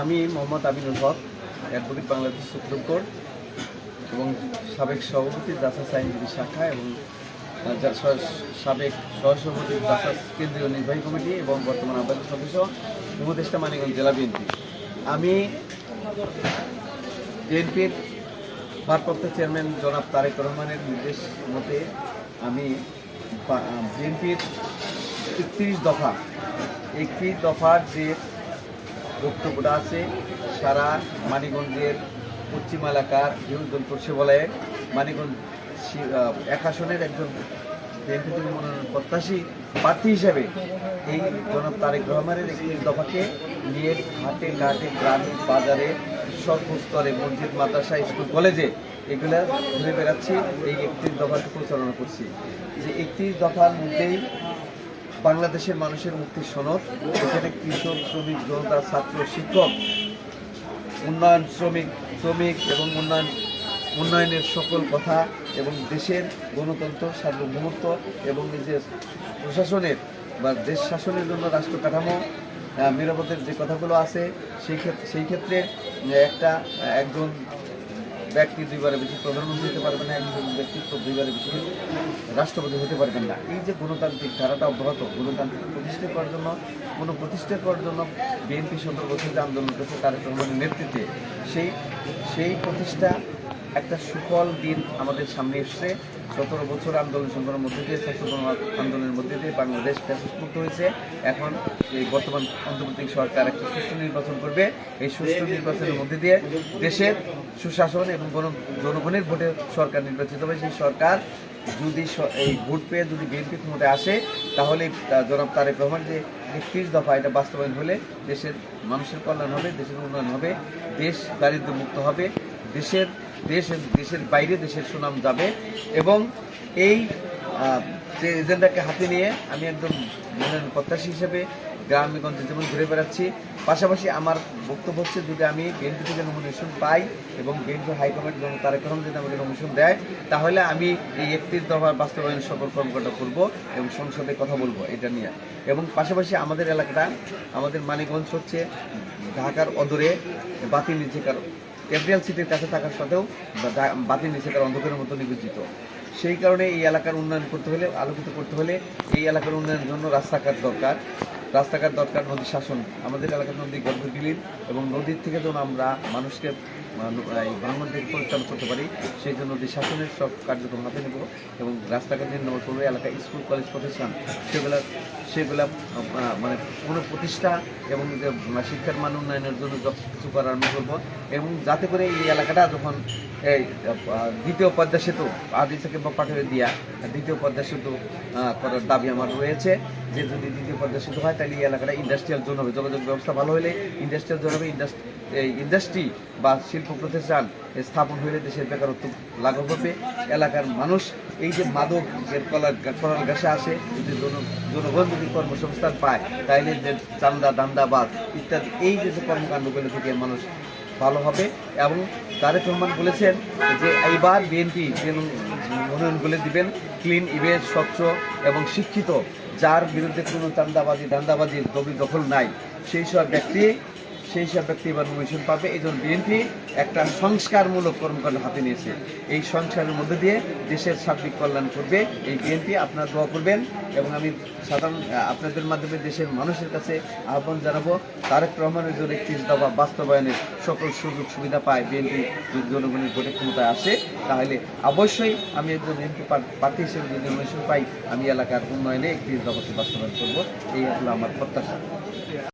আমি Mohammad Aminul Haque, advocate Bangladesh supreme court এবং সাবেক সভাপতি দাসাস আইনজীবী শাখা এবং সাবেক সহসভাপতি দাসাস কেন্দ্রীয় নির্বাহী কমিটি এবং বর্তমান আহ্বায়ক সদস্য উপদেষ্টা মানিকগঞ্জ জেলা বিএনপি। আমি বিএনপির ভারপ্রাপ্ত চেয়ারম্যান জনাব তারেক রহমানের নির্দেশ মতে আমি বিএনপির একত্রিশ দফা, একত্রিশ দফার যে বক্তব্যটা আছে সারা মানিগঞ্জের পশ্চিম এলাকার বিহুদলপুর শিবালয়ে মানিগঞ্জ এক আসনের একজন মনোনয়ন প্রত্যাশী প্রার্থী হিসেবে এই জনাব তারেক রহমানের একটি দফাকে নিয়ে হাটে ঘাটে গ্রামে বাজারে সর্বস্তরে মসজিদ, মাদ্রাসা, স্কুল, কলেজে এগুলা ঘুরে বেড়াচ্ছি। এই একত্রিশ দফাকে প্রচারণা করছি। যে একত্রিশ দফার মধ্যেই বাংলাদেশের মানুষের মুক্তির সনদ, এখানে কৃষক, শ্রমিক, জনতা, ছাত্র, শিক্ষক, উন্নয়ন শ্রমিক শ্রমিক এবং উন্নয়ন, উন্নয়নের সকল কথা এবং দেশের গণতন্ত্র, সার্বভৌমত্ব এবং নিজের প্রশাসনের বা দেশ শাসনের জন্য রাষ্ট্র কাঠামো মেরামতের যে কথাগুলো আছে, সেই ক্ষেত্রে সেই ক্ষেত্রে একটা একজন ব্যক্তি দুইবারে বেশি প্রধানমন্ত্রী হতে পারবে না, একজন ব্যক্তিত্ব দুইবারে বেশি রাষ্ট্রপতি হতে পারবেন না। এই যে গণতান্ত্রিক ধারাটা অব্যাহত, গণতান্ত্রিক প্রতিষ্ঠা করার জন্য, কোনো প্রতিষ্ঠা করার জন্য বিএনপি সতেরো বছর যে আন্দোলন করছে রহমানের নেতৃত্বে সেই সেই প্রতিষ্ঠা একটা সুফল দিন আমাদের সামনে এসছে। সতেরো বছর আন্দোলন সংগ্রামের মধ্যে দিয়ে ছাত্র আন্দোলনের মধ্যে দিয়ে বাংলাদেশ ফ্যাসিস্ট হয়েছে। এখন এই বর্তমান অন্তর্বর্তী সরকার একটা সুষ্ঠু নির্বাচন করবে। এই সুষ্ঠু নির্বাচনের মধ্যে দিয়ে দেশের সুশাসন এবং গণ- জনগণের ভোটে সরকার নির্বাচিত হবে। সেই সরকার যদি এই ভোট পেয়ে যদি বিএনপি ক্ষমতায় আসে, তাহলে জনাব তারেক রহমান যে একত্রিশ দফা এটা বাস্তবায়ন হলে দেশের মানুষের কল্যাণ হবে, দেশের উন্নয়ন হবে, দেশ দারিদ্র মুক্ত হবে, দেশের দেশ দেশের বাইরে দেশের সুনাম যাবে এবং এই যে এজেন্ডাকে হাতে নিয়ে আমি একদম প্রত্যাশী হিসেবে গ্রামগঞ্জে যেমন ঘুরে বেড়াচ্ছি, পাশাপাশি আমার বক্তব্য হচ্ছে যদি আমি বিএনপি থেকে নমিনেশন পাই এবং বিএনপি হাইকমান্ড এবং তারেক রহমান যদি আমাকে নমিনেশন দেয়, তাহলে আমি এই একত্রিশ দফার বাস্তবায়ন সকল কর্মকর্তা করব এবং সংসদে কথা বলব এটা নিয়ে। এবং পাশাপাশি আমাদের এলাকাটা, আমাদের মানিকগঞ্জ হচ্ছে ঢাকার অদূরে, বাতিল নিচেকার ক্যাপিটাল সিটির কাছে থাকার সাথেও বাতিল নিচে তার অন্ধকারের মতো নিবেদিত। সেই কারণে এই এলাকার উন্নয়ন করতে হলে, আলোকিত করতে হলে এই এলাকার উন্নয়নের জন্য রাস্তাঘাট দরকার। রাস্তাঘাট দরকার নদী শাসন। আমাদের এলাকার নদী গর্ভ এবং নদীর থেকে যেন আমরা মানুষকে মানু- এই পরিচালনা করতে পারি, সেই জন্য নদী শাসনের সব কার্যক্রম হাতে নেব এবং রাস্তাঘাট নির্মাণ করব এলাকায় স্কুল, কলেজ, প্রতিষ্ঠান, সেগুলা সেগুলা মানে কোনো প্রতিষ্ঠা এবং যে শিক্ষার মান উন্নয়নের জন্য যত কিছু করার আমি করব এবং যাতে করে এই এলাকাটা যখন এই দ্বিতীয় পদ্মা সেতু, আদি থেকে পাঠিয়ে দিয়া দ্বিতীয় পদ্মা সেতু করার দাবি আমার রয়েছে যে যদি দ্বিতীয় পদ্মা সেতু হয়, তাহলে এই এলাকাটা ইন্ডাস্ট্রিয়াল জোন হবে। যোগাযোগ ব্যবস্থা ভালো হলে ইন্ডাস্ট্রিয়াল জোন হবে। ইন্ডাস্ট্রি ইন্ডাস্ট্রি বা শিল্প প্রতিষ্ঠান স্থাপন হলে দেশের বেকারত্ব লাঘব হবে। এলাকার মানুষ এই যে মাদক কলার গাছে আসে, যদি জনগণ যদি কর্মসংস্থান পায়, তাইলে যে চান্দা, দান্দাবাদ ইত্যাদি, এই যে কর্মকাণ্ডগুলো থেকে মানুষ ভালো হবে। এবং তারেক রহমান বলেছেন যে এইবার বিএনপি যে মনোনয়নগুলো দিবেন ক্লিন ইভেজ স্বচ্ছ এবং শিক্ষিত। যার বিরুদ্ধে কোনো চান্দাবাজি দান্দাবাজি দবি দখল নাই। সেই সব ব্যক্তি সেই সব ব্যক্তি এবার নমিনেশন পাবে। এই জন্য বিএনপি একটা সংস্কারমূলক কর্মকাণ্ড হাতে নিয়েছে। এই সংস্কারের মধ্যে দিয়ে দেশের সার্বিক কল্যাণ করবে এই বিএনপি আপনারা দোয়া করবেন এবং আমি সাধারণ আপনাদের মাধ্যমে দেশের মানুষের কাছে আহ্বান জানাব, তারেক রহমানের জন্য একত্রিশ দফা বাস্তবায়নের সকল সুযোগ সুবিধা পায় বিএনপি যদি জনগণের ভোটে ক্ষমতায় আসে, তাহলে অবশ্যই আমি একজন এমপি প্রার্থী হিসেবে যদি নমিনেশন পাই, আমি এলাকার উন্নয়নে একত্রিশ দফাকে বাস্তবায়ন করব। এই হলো আমার প্রত্যাশা।